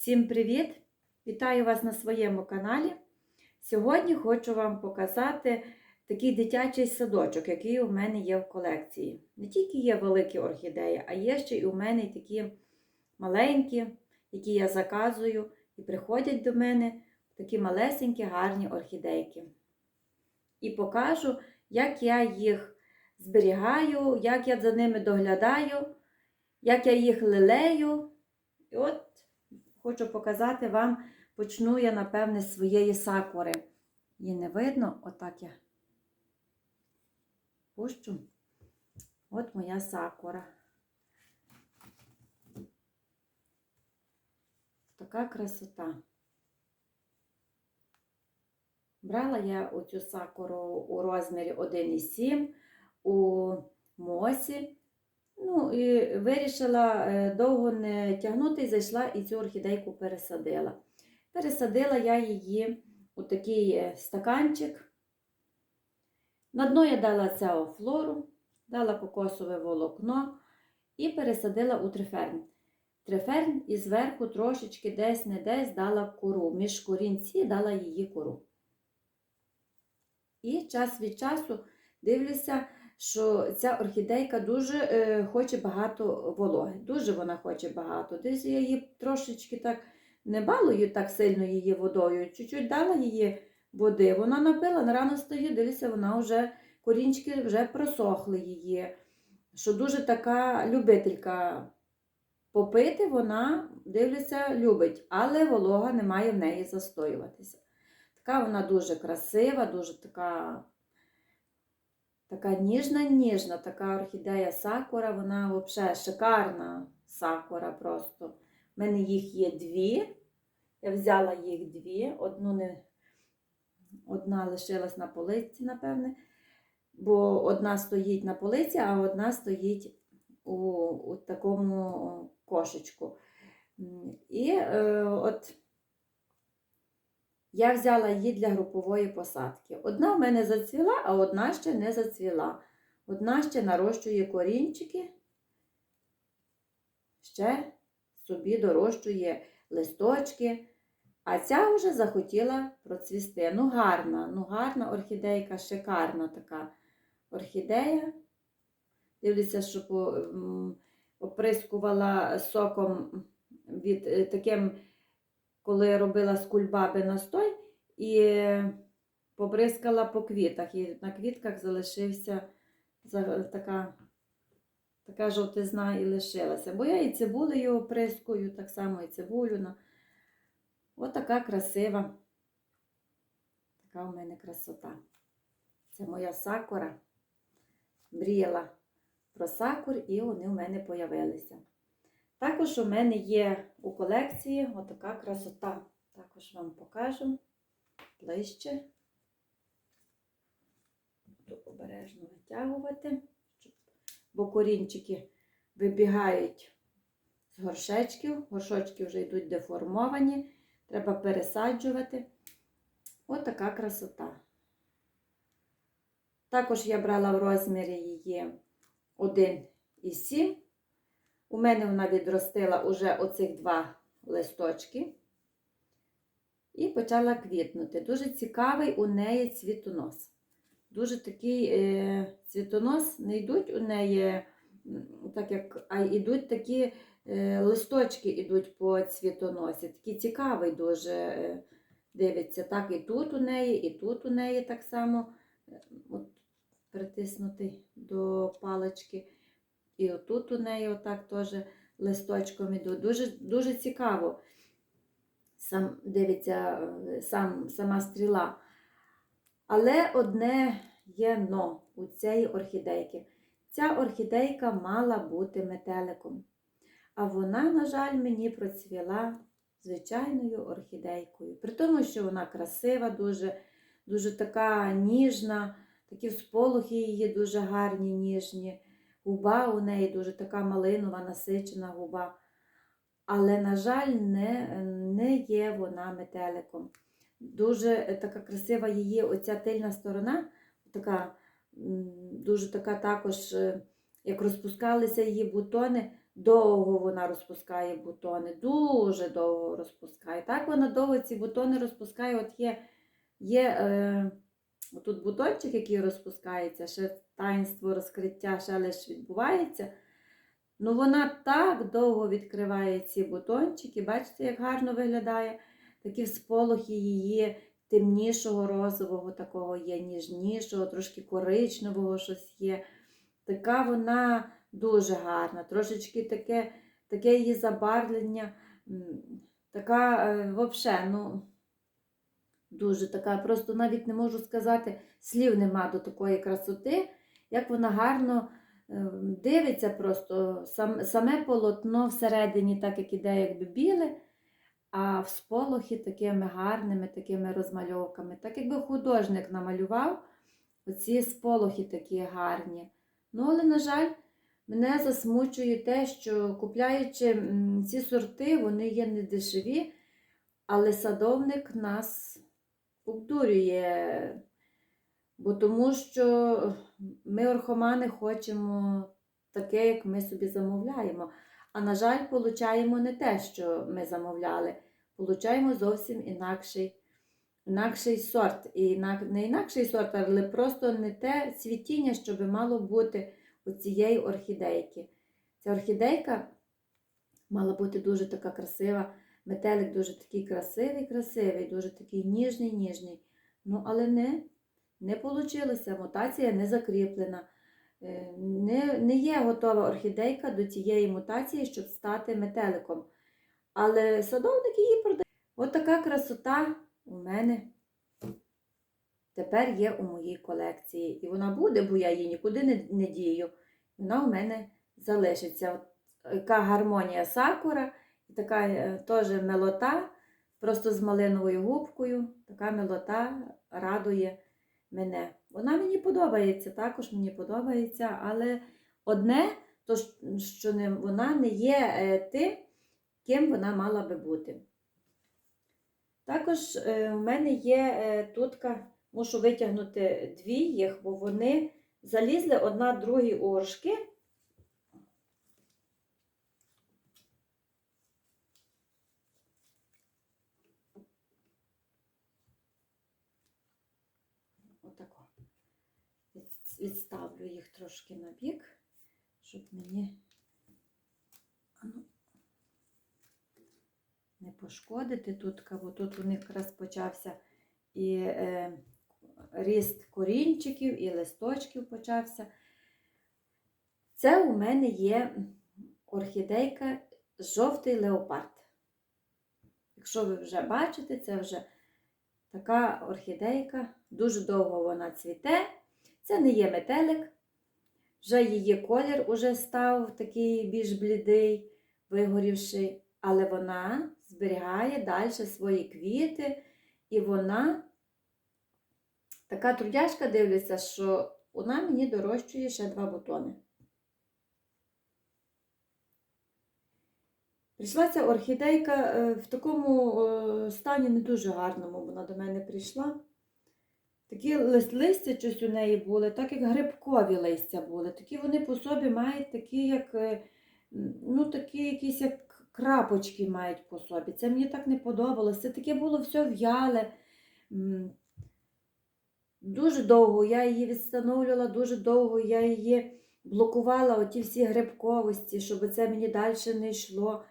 Всім привіт! Вітаю вас на своєму каналі. Сьогодні хочу вам показати такий дитячий садочок, який у мене є в колекції. Не тільки є великі орхідеї, а є ще і у мене такі маленькі, які я заказую, і приходять до мене такі малесенькі гарні орхідейки. І покажу, як я їх зберігаю, як я за ними доглядаю, як я їх лелею. І от хочу показати вам, почну я, напевне, з своєї сакури. Її не видно, отак я пущу. От моя сакура. Така красота. Брала я оцю сакуру у розмірі 1,7 у мосі. Ну, і вирішила е, довго не тягнути, зайшла і цю орхідейку пересадила. Пересадила я її у такий е, стаканчик. На дно я дала цеофлору, дала кокосове волокно і пересадила у триферн. Триферн і зверху трошечки десь не десь дала кору. Між корінці дала її кору. І час від часу дивлюся, що ця орхідейка дуже е, хоче багато вологи. Дуже вона хоче багато. Десь я її трошечки так не балую так сильно її водою. Чуть-чуть дала її води. Вона напила, на рано стою, дивлюся, вона вже корінчики вже просохли її. Що дуже така любителька попити, вона, дивлюся, любить, але волога не має в неї застоюватися. Така вона дуже красива, дуже така така ніжна-ніжна, така орхідея сакура, вона взагалі шикарна сакура просто. У мене їх є дві. Я взяла їх дві. Одну не... Одна лишилась на полиці, напевне, бо одна стоїть на полиці, а одна стоїть у, у такому кошечку. І е, от я взяла її для групової посадки. Одна в мене зацвіла, а одна ще не зацвіла. Одна ще нарощує корінчики, ще собі дорощує листочки, а ця вже захотіла процвісти. Ну, гарна, ну гарна орхідейка, шикарна така орхідея. Дивлюся, що оприскувала соком від е, таким коли робила з кульбаби настой і побризкала по квітах. І на квітках залишився така така жовтизна і лишилася. Бо я і цибулею оприскую, так само і цибулю. Ось така красива, така у мене красота. Це моя сакура. Мріяла про сакур, і вони в мене появилися. Також у мене є у колекції отака красота. Також вам покажу ближче. Буду обережно витягувати, бо корінчики вибігають з горшечків. Горшочки вже йдуть деформовані, треба пересаджувати. Отака красота. Також я брала в розмірі її 1,7. Мене вона відростила уже оцих два листочки і почала квітнути. Дуже цікавий у неї цвітонос. Дуже такий е, цвітонос, не йдуть у неї, так як, а йдуть такі е, листочки йдуть по цвітоносі. Такий цікавий дуже е, дивиться. Так, і тут у неї, і тут у неї так само е, от, притиснутий до палички. І отут у неї отак теж листочком іду. Дуже дуже цікаво сам дивиться сам, сама стріла. Але одне є но у цієї орхідейки. Ця орхідейка мала бути метеликом. А вона, на жаль, мені процвіла звичайною орхідейкою. При тому, що вона красива, дуже, дуже така ніжна, такі всполохи її дуже гарні, ніжні. Губа у неї дуже така малинова, насичена губа. Але, на жаль, не не є вона метеликом. Дуже така красива її оця тильна сторона, така, дуже така також, як розпускалися її бутони, довго вона розпускає бутони, дуже довго розпускає. Так вона довго ці бутони розпускає. От є, є е, тут бутончик, який розпускається, ще таїнство розкриття ще лише відбувається. Ну, вона так довго відкриває ці бутончики. Бачите, як гарно виглядає. Такі всполохи її темнішого розового, такого є, ніжнішого, трошки коричневого щось є. Така вона дуже гарна. Трошечки таке, таке її забарвлення. Така, е, взагалі, ну, дуже така, просто навіть не можу сказати, слів нема до такої красоти, як вона гарно е, дивиться просто сам, саме полотно всередині, так як іде, якби біле, а в сполохи такими гарними, такими розмальовками. Так якби художник намалював оці сполохи такі гарні. Ну, але, на жаль, мене засмучує те, що купляючи ці сорти, вони є не дешеві, але садовник нас обдурює. Бо тому що ми, орхомани, хочемо таке, як ми собі замовляємо. А на жаль, получаємо не те, що ми замовляли. Получаємо зовсім інакший, інакший сорт. І не інакший сорт, але просто не те цвітіння, що би мало бути у цієї орхідейки. Ця орхідейка мала бути дуже така красива. Метелик дуже такий красивий, красивий, дуже такий ніжний, ніжний. Ну, але не, не вийшло. Мутація не закріплена. Е, Не, не є готова орхідейка до цієї мутації, щоб стати метеликом. Але садовник її продає. От така красота у мене тепер є у моїй колекції. І вона буде, бо я її нікуди не, не дію. Вона у мене залишиться. От, яка гармонія сакура, така е, теж мелота, просто з малиновою губкою. Така мелота радує мене. Вона мені подобається, також мені подобається, але одне, то що не, вона не є е, тим, ким вона мала би бути. Також е, в мене є тутка, мушу витягнути дві їх, бо вони залізли одна другій у горшки. Отако. Від- Відставлю їх трошки на бік, щоб мені ану, не пошкодити тут, бо тут у них якраз почався і е, ріст корінчиків, і листочків почався. Це у мене є орхідейка жовтий леопард. Якщо ви вже бачите, це вже така орхідейка, дуже довго вона цвіте. Це не є метелик. Вже її колір уже став такий більш блідий, вигорівший, але вона зберігає далі свої квіти, і вона така трудяшка дивлюся, що вона мені дорощує ще два бутони. Прийшла ця орхідейка е, в такому е, стані не дуже гарному, вона до мене прийшла. Такі листя щось у неї були, так як грибкові листя були. Такі вони по собі мають такі, як, е, ну, такі якісь як крапочки мають по собі. Це мені так не подобалося. Це таке було все в'яле. Дуже довго я її відстановлювала, дуже довго я її блокувала, оті всі грибковості, щоб це мені далі не йшло.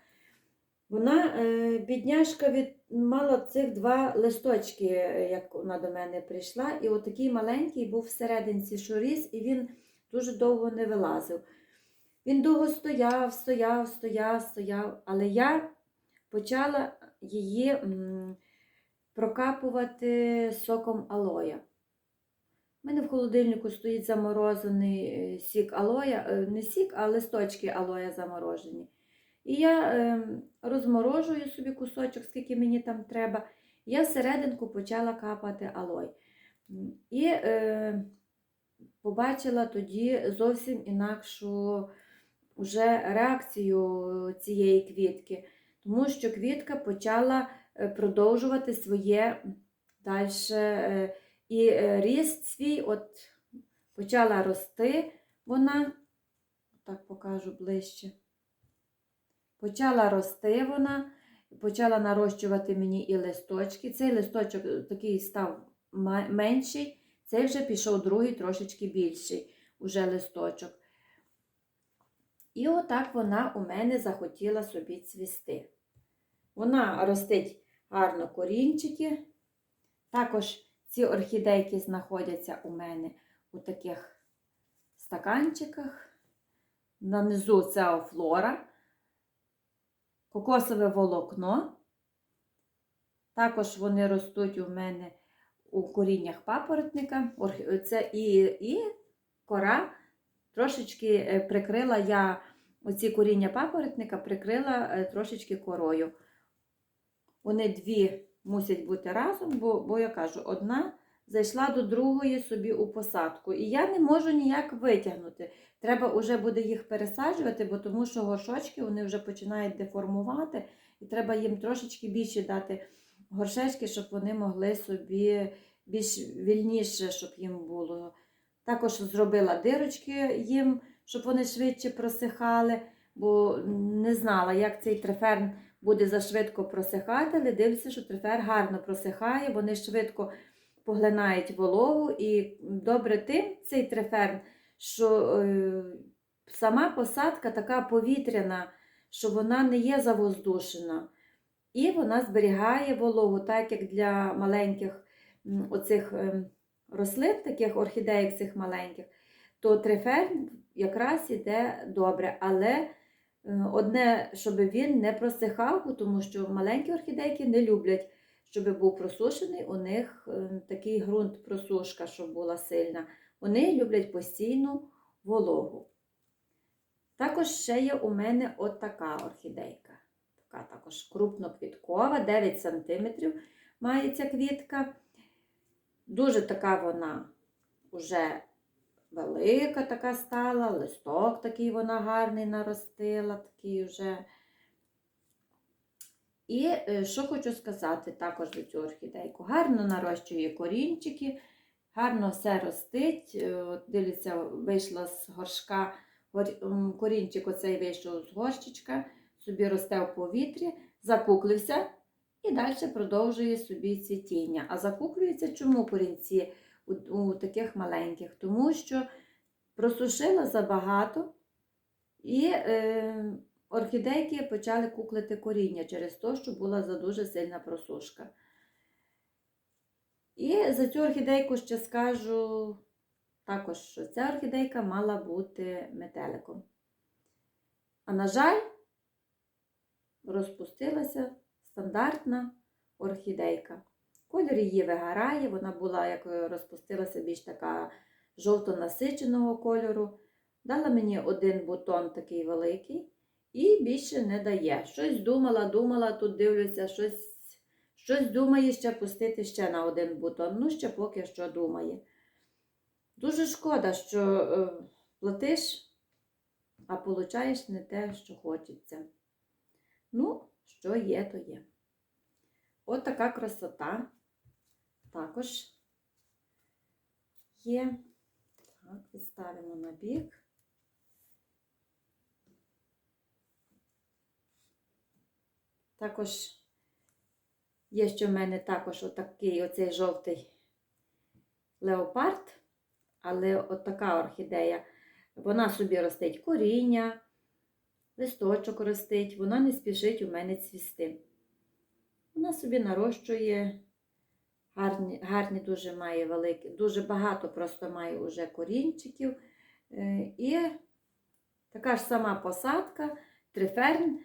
Вона, е, бідняшка, від, мала цих два листочки, е, як вона до мене прийшла, і отакий маленький був всерединці шуріс, і він дуже довго не вилазив. Він довго стояв, стояв, стояв, стояв, але я почала її прокапувати соком алоя. У мене в холодильнику стоїть заморозений е, сік алоя, не сік, а листочки алоя заморожені. І я е, розморожую собі кусочок, скільки мені там треба. Я всерединку почала капати алой. І е, побачила тоді зовсім інакшу вже реакцію цієї квітки, тому що квітка почала е, продовжувати своє далі. Е, і е, ріст свій от почала рости вона, так покажу ближче. Почала рости вона, почала нарощувати мені і листочки. Цей листочок е, такий став менший, цей вже пішов другий, трошечки більший уже листочок. І отак вона у мене захотіла собі цвісти. Вона ростить гарно корінчики. Також ці орхідейки знаходяться у мене у таких стаканчиках. Нанизу це офлора, кокосове волокно. Також вони ростуть у мене у коріннях папоротника. Це і, і кора трошечки е, прикрила я оці коріння папоротника, прикрила е, трошечки корою. Вони дві мусять бути разом, бо, бо я кажу, одна зайшла до другої собі у посадку. І я не можу ніяк витягнути. Треба вже буде їх пересаджувати, бо тому що горшочки вони вже починають деформувати, і треба їм трошечки більше дати горшечки, щоб вони могли собі більш вільніше, щоб їм було. Також зробила дирочки їм, щоб вони швидше просихали, бо не знала, як цей треферн буде зашвидко просихати, але дивлюся, що трефер гарно просихає, вони швидко поглинають вологу. І добре тим цей треферн, що е, сама посадка така повітряна, що вона не є завоздушена. І вона зберігає вологу, так як для маленьких оцих ем, рослин, таких орхідеїк цих маленьких, то триферн якраз іде добре. Але е, одне, щоб він не просихав, тому що маленькі орхідейки не люблять, щоб був просушений. У них е, такий ґрунт просушка, щоб була сильна. Вони люблять постійну вологу. Також ще є у мене от така орхідейка. Така також крупноквіткова, 9 см має ця квітка. Дуже така вона вже велика така стала, листок такий вона гарний наростила, такий вже. І е, що хочу сказати також за цю орхідейку. Гарно нарощує корінчики, гарно все ростить. Е, От, дивіться, вийшла з горшка, гор- корінчик оцей вийшов з горщичка, собі росте в повітрі, закуклився і далі продовжує собі цвітіння. А закуклюється чому корінці у, у таких маленьких? Тому що просушила забагато і е, орхідейки почали куклити коріння через те, що була за дуже сильна просушка. І за цю орхідейку ще скажу також, що ця орхідейка мала бути метеликом. А на жаль, розпустилася стандартна орхідейка. Колір її вигорає, вона була, як розпустилася, більш така жовто-насиченого кольору. Дала мені один бутон такий великий і більше не дає. Щось думала, думала, тут дивлюся, щось, щось думає ще пустити ще на один бутон. Ну, ще поки що думає. Дуже шкода, що е, платиш, а получаєш не те, що хочеться. Ну, що є, то є. От така красота також є. Так, відставимо на бік. Також є ще в мене також отакий оцей жовтий леопард, але от така орхідея. Вона собі ростить коріння, листочок ростить, вона не спішить у мене цвісти. Вона собі нарощує гарні, гарні дуже має великі, дуже багато просто має уже корінчиків. Е, І така ж сама посадка, триферн,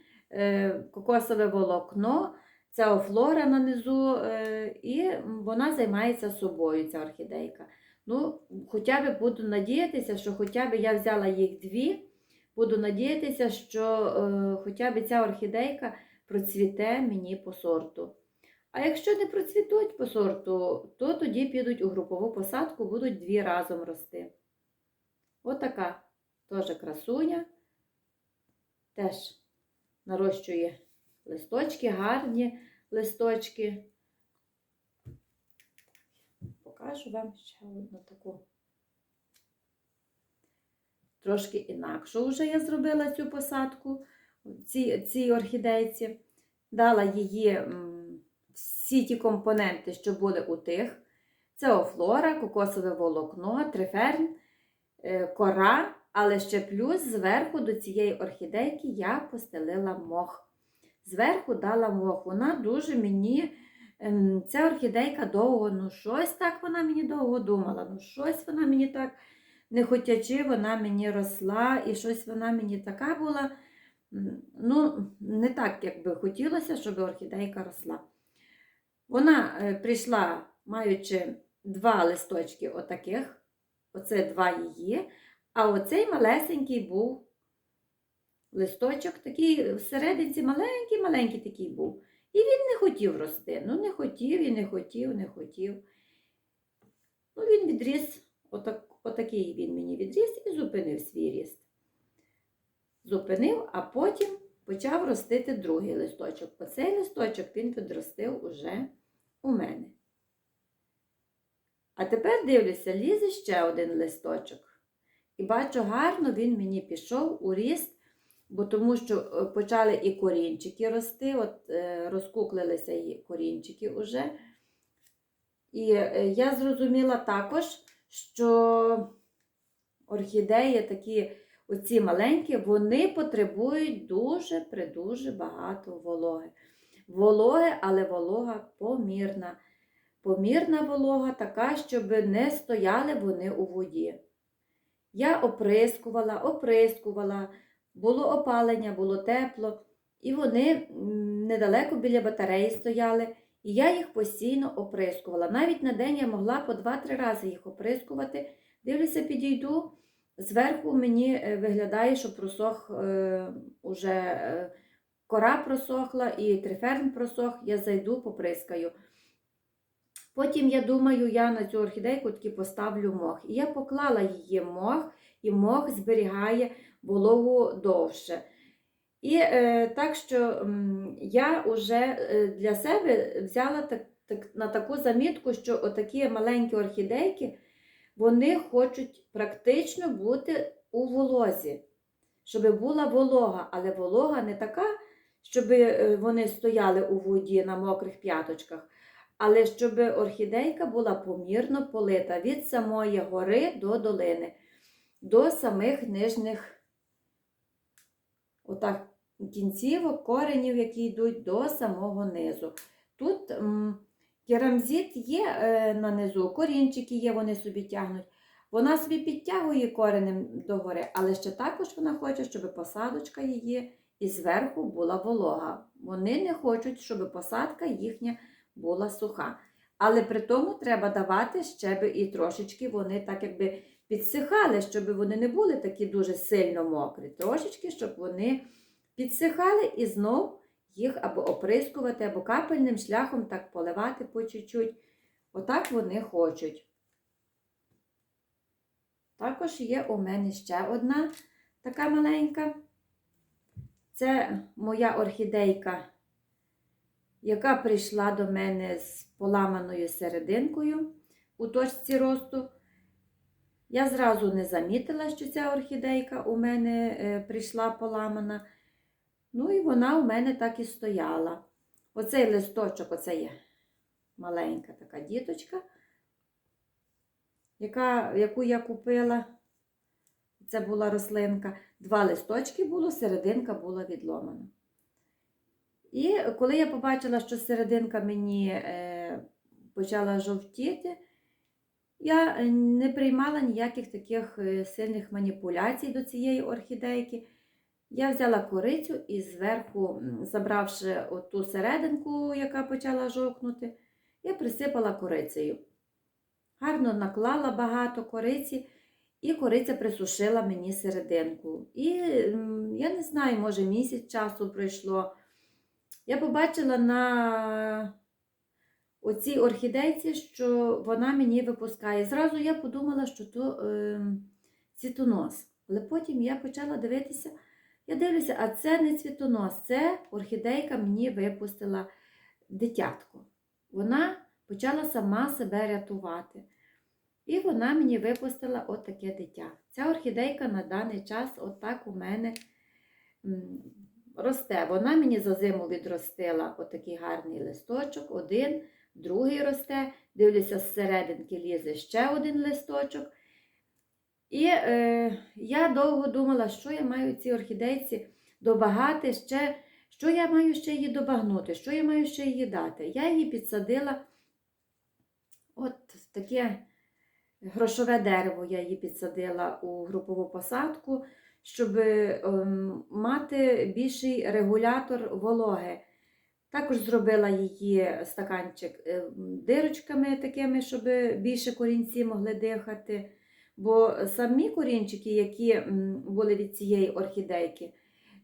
кокосове волокно, ця офлора на низу, е, і вона займається собою, ця орхідейка. Ну, хоча б буду надіятися, що хоча б я взяла їх дві, буду надіятися, що е, хоча б ця орхідейка процвіте мені по сорту. А якщо не процвітуть по сорту, то тоді підуть у групову посадку, будуть дві разом рости. Отака теж красуня. Теж нарощує листочки, гарні листочки. Покажу вам ще одну таку. Трошки інакшу вже я зробила цю посадку. цій, цій орхідейці. Дала її всі ті компоненти, що були у тих. Це офлора, кокосове волокно, триферн, е, кора, але ще плюс зверху до цієї орхідейки я постелила мох. Зверху дала мох. Вона дуже мені, ем, ця орхідейка довго, ну щось так вона мені довго думала, ну щось вона мені так не хотячи, вона мені росла, і щось вона мені така була. Ну, не так, як би хотілося, щоб орхідейка росла. Вона е, прийшла, маючи два листочки отаких, оце два її, а оцей малесенький був листочок, такий всерединці маленький-маленький такий був. І він не хотів рости. Ну, не хотів і не хотів, не хотів. Ну, він відріс, отак, отакий він мені відріс і зупинив свій ріст. Зупинив, а потім почав ростити другий листочок. Оцей листочок він підростив уже у мене. А тепер дивлюся, лізе ще один листочок. І бачу, гарно він мені пішов у ріст, бо тому що е, почали і корінчики рости, от е, розкуклилися і корінчики уже. І е, я зрозуміла також, що орхідеї такі оці маленькі, вони потребують дуже-придуже багато вологи. Вологи, але волога помірна. Помірна волога така, щоб не стояли вони у воді. Я оприскувала, оприскувала, було опалення, було тепло, і вони недалеко біля батареї стояли, і я їх постійно оприскувала. Навіть на день я могла по 2-3 рази їх оприскувати. Дивлюся, підійду. Зверху мені е, виглядає, що просох е, уже е, кора просохла і триферн просох, я зайду, поприскаю. Потім я думаю, я на цю орхідейку таки поставлю мох. І я поклала її мох, і мох зберігає вологу довше. І е, так що м, я вже е, для себе взяла так, так, на таку замітку, що отакі маленькі орхідейки, вони хочуть практично бути у волозі, щоб була волога, але волога не така, щоб е, вони стояли у воді на мокрих п'яточках, але щоб орхідейка була помірно полита від самої гори до долини, до самих нижніх отак, кінцівок, коренів, які йдуть до самого низу. Тут м, керамзит є е, на низу, корінчики є, вони собі тягнуть. Вона собі підтягує коренем догори, але ще також вона хоче, щоб посадочка її і зверху була волога. Вони не хочуть, щоб посадка їхня була суха. Але при тому треба давати ще і трошечки вони так якби підсихали, щоб вони не були такі дуже сильно мокрі. Трошечки, щоб вони підсихали і знов їх або оприскувати, або капельним шляхом так поливати по чуть-чуть. Отак вони хочуть. Також є у мене ще одна така маленька. Це моя орхідейка, яка прийшла до мене з поламаною серединкою у точці росту. Я зразу не замітила, що ця орхідейка у мене е, прийшла поламана. Ну і вона у мене так і стояла. Оцей листочок, оце є маленька така діточка, яка, яку я купила. Це була рослинка. Два листочки було, серединка була відломана. І коли я побачила, що серединка мені е, почала жовтіти, я не приймала ніяких таких е, сильних маніпуляцій до цієї орхідейки. Я взяла корицю і зверху, забравши оту серединку, яка почала жовкнути, я присипала корицею. Гарно наклала багато кориці, і кориця присушила мені серединку. І я не знаю, може місяць часу пройшло. Я побачила на оцій орхідейці, що вона мені випускає. Зразу я подумала, що то е, цвітонос. Але потім я почала дивитися. Я дивлюся, а це не цвітонос, це орхідейка мені випустила дитятко. Вона почала сама себе рятувати. І вона мені випустила от дитя. Ця орхідейка на даний час, отак у мене росте. Вона мені за зиму відростила отакий гарний листочок, один, другий росте. Дивлюся, з серединки лізе ще один листочок. І е, я довго думала, що я маю цій орхідейці добагати ще, що я маю ще її добагнути, що я маю ще її дати. Я її підсадила от таке грошове дерево, я її підсадила у групову посадку, щоб ем, мати більший регулятор вологи. Також зробила її стаканчик е, дирочками такими, щоб більше корінці могли дихати. Бо самі корінчики, які були від цієї орхідейки,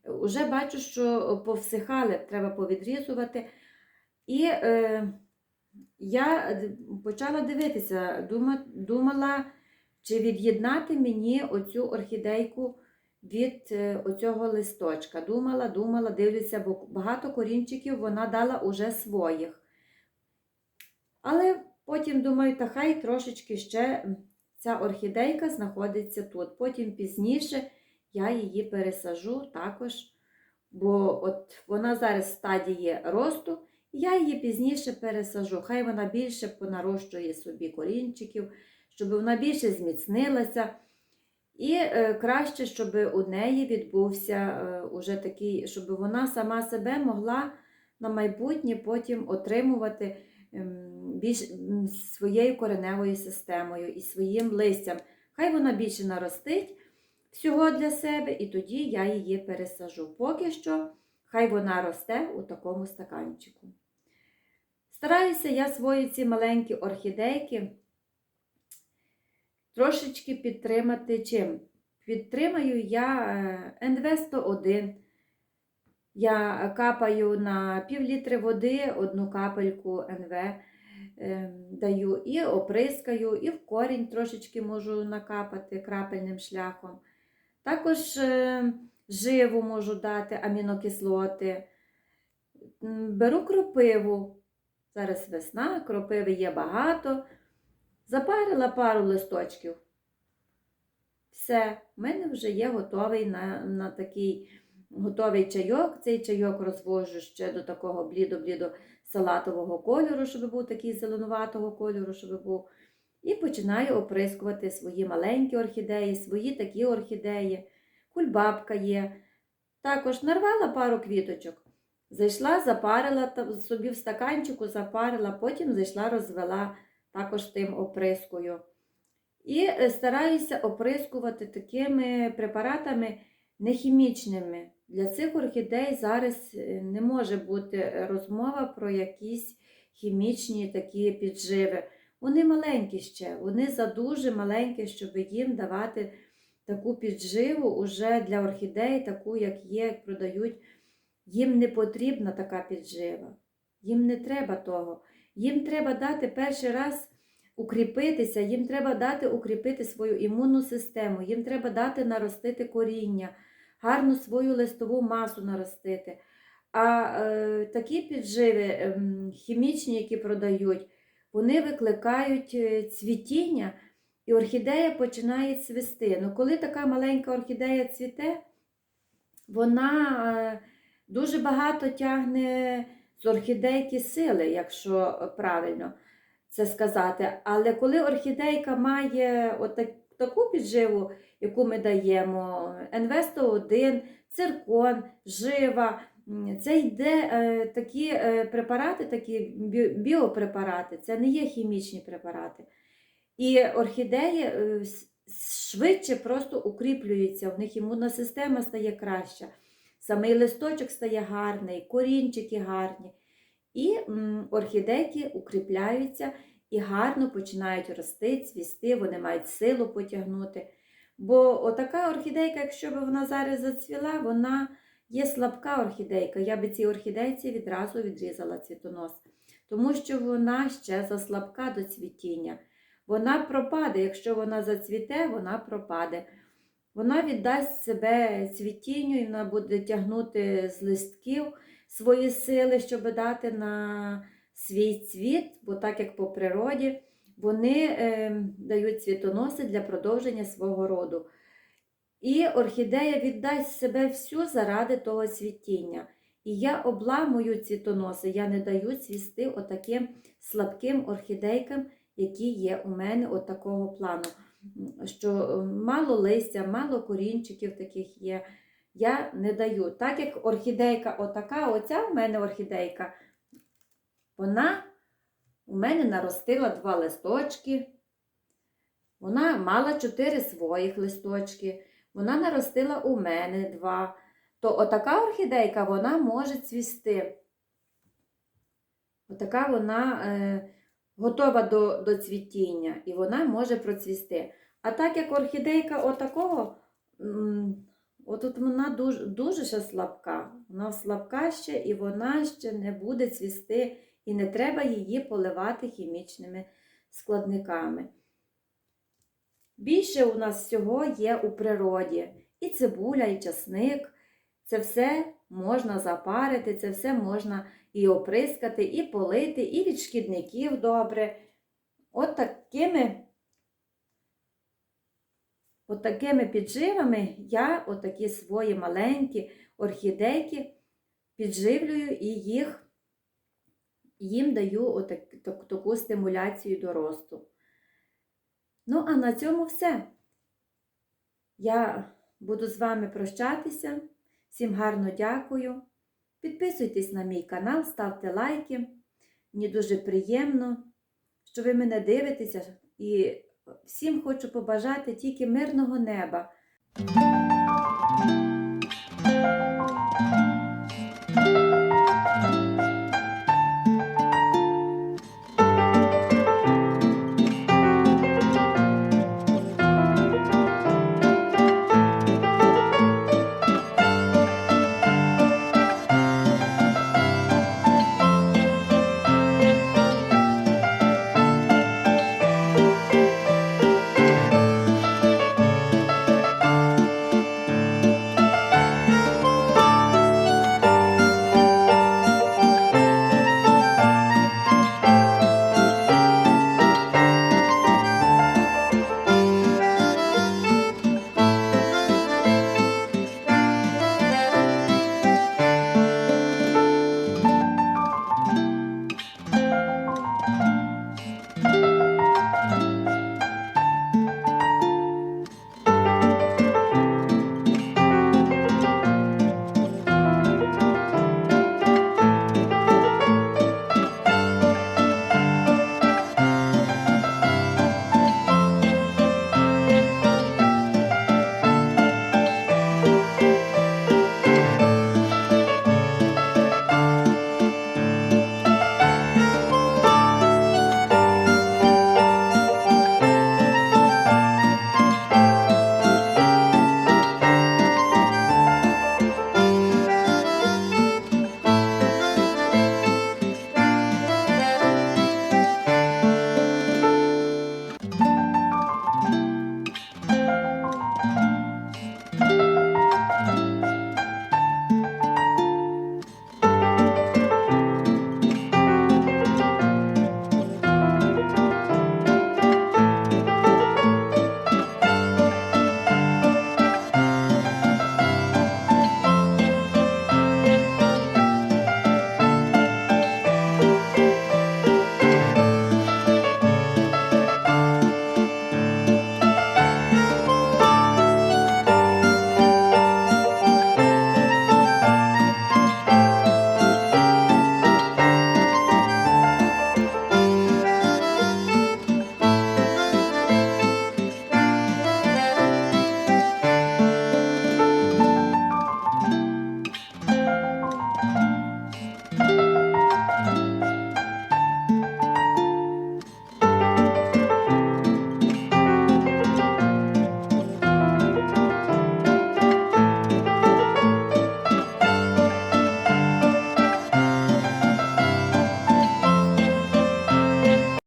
вже бачу, що повсихали, треба повідрізувати. І е, я почала дивитися, думала, чи від'єднати мені оцю орхідейку від е, оцього листочка. Думала, думала, дивлюся, бо багато корінчиків вона дала уже своїх. Але потім думаю, та хай трошечки ще ця орхідейка знаходиться тут. Потім пізніше я її пересажу також, бо от вона зараз в стадії росту, я її пізніше пересажу. Хай вона більше понарощує собі корінчиків, щоб вона більше зміцнилася. І е, краще, щоб у неї відбувся е, уже такий, щоб вона сама себе могла на майбутнє потім отримувати ем, більш своєю кореневою системою і своїм листям. Хай вона більше наростить всього для себе, і тоді я її пересажу. Поки що, хай вона росте у такому стаканчику. Стараюся я свої ці маленькі орхідейки трошечки підтримати чим? Підтримаю я е, НВ-101. Я капаю на пів літри води, одну капельку НВ е, даю і оприскаю, і в корінь трошечки можу накапати крапельним шляхом. Також е, живу можу дати амінокислоти. Беру кропиву. Зараз весна, кропиви є багато. Запарила пару листочків. Все, в мене вже є готовий на, на такий готовий чайок. Цей чайок розвожу ще до такого блідо-блідо салатового кольору, щоб був такий зеленуватого кольору, щоб був. І починаю оприскувати свої маленькі орхідеї, свої такі орхідеї. Кульбабка є. Також нарвала пару квіточок. Зайшла, запарила собі в стаканчику, запарила, потім зайшла, розвела також тим оприскою. І е, стараюся оприскувати такими препаратами нехімічними. Для цих орхідей зараз е, не може бути розмова про якісь хімічні такі підживи. Вони маленькі ще, вони задуже маленькі, щоб їм давати таку підживу уже для орхідей, таку, як є, як продають. Їм не потрібна така піджива. Їм не треба того. Їм треба дати перший раз укріпитися, їм треба дати укріпити свою імунну систему, їм треба дати наростити коріння, гарну свою листову масу наростити. А е, такі підживи ем, хімічні, які продають, вони викликають е, цвітіння, і орхідея починає цвісти. Ну, коли така маленька орхідея цвіте, вона е, дуже багато тягне з орхідейки сили, якщо правильно це сказати. Але коли орхідейка має отак, таку підживу, яку ми даємо, НВ-101, циркон, жива, це йде е, такі е, препарати, такі бі- біопрепарати, це не є хімічні препарати. І орхідеї е, швидше просто укріплюються, в них імунна система стає краща, самий листочок стає гарний, корінчики гарні. І орхідейки укріпляються і гарно починають рости, цвісти, вони мають силу потягнути. Бо отака орхідейка, якщо б вона зараз зацвіла, вона є слабка орхідейка. Я би цій орхідейці відразу відрізала цвітонос, тому що вона ще заслабка до цвітіння. Вона пропаде, якщо вона зацвіте, вона пропаде. Вона віддасть себе цвітінню і вона буде тягнути з листків свої сили, щоб дати на свій цвіт, бо так як по природі, вони е, дають цвітоноси для продовження свого роду. І орхідея віддасть себе всю заради того цвітіння. І я обламую цвітоноси, я не даю цвісти отаким слабким орхідейкам, які є у мене от такого плану. Що е, мало листя, мало корінчиків таких є. Я не даю. Так як орхідейка отака, оця у мене орхідейка, вона у мене наростила два листочки. Вона мала чотири своїх листочки. Вона наростила у мене два. То отака орхідейка вона може цвісти. Отака вона е, готова до, до цвітіння і вона може процвісти. А так як орхідейка отакого, отут вона дуже, дуже ще слабка. Вона слабка ще і вона ще не буде цвісти, і не треба її поливати хімічними складниками. Більше у нас всього є у природі. І цибуля, і часник. Це все можна запарити, це все можна і оприскати, і полити, і від шкідників добре. От такими, от такими підживами я отакі свої маленькі орхідейки підживлюю і їх, їм даю отак, так- таку стимуляцію до росту. Ну, а на цьому все. Я буду з вами прощатися. Всім гарно дякую. Підписуйтесь на мій канал, ставте лайки. Мені дуже приємно, що ви мене дивитеся. І всім хочу побажати тільки мирного неба.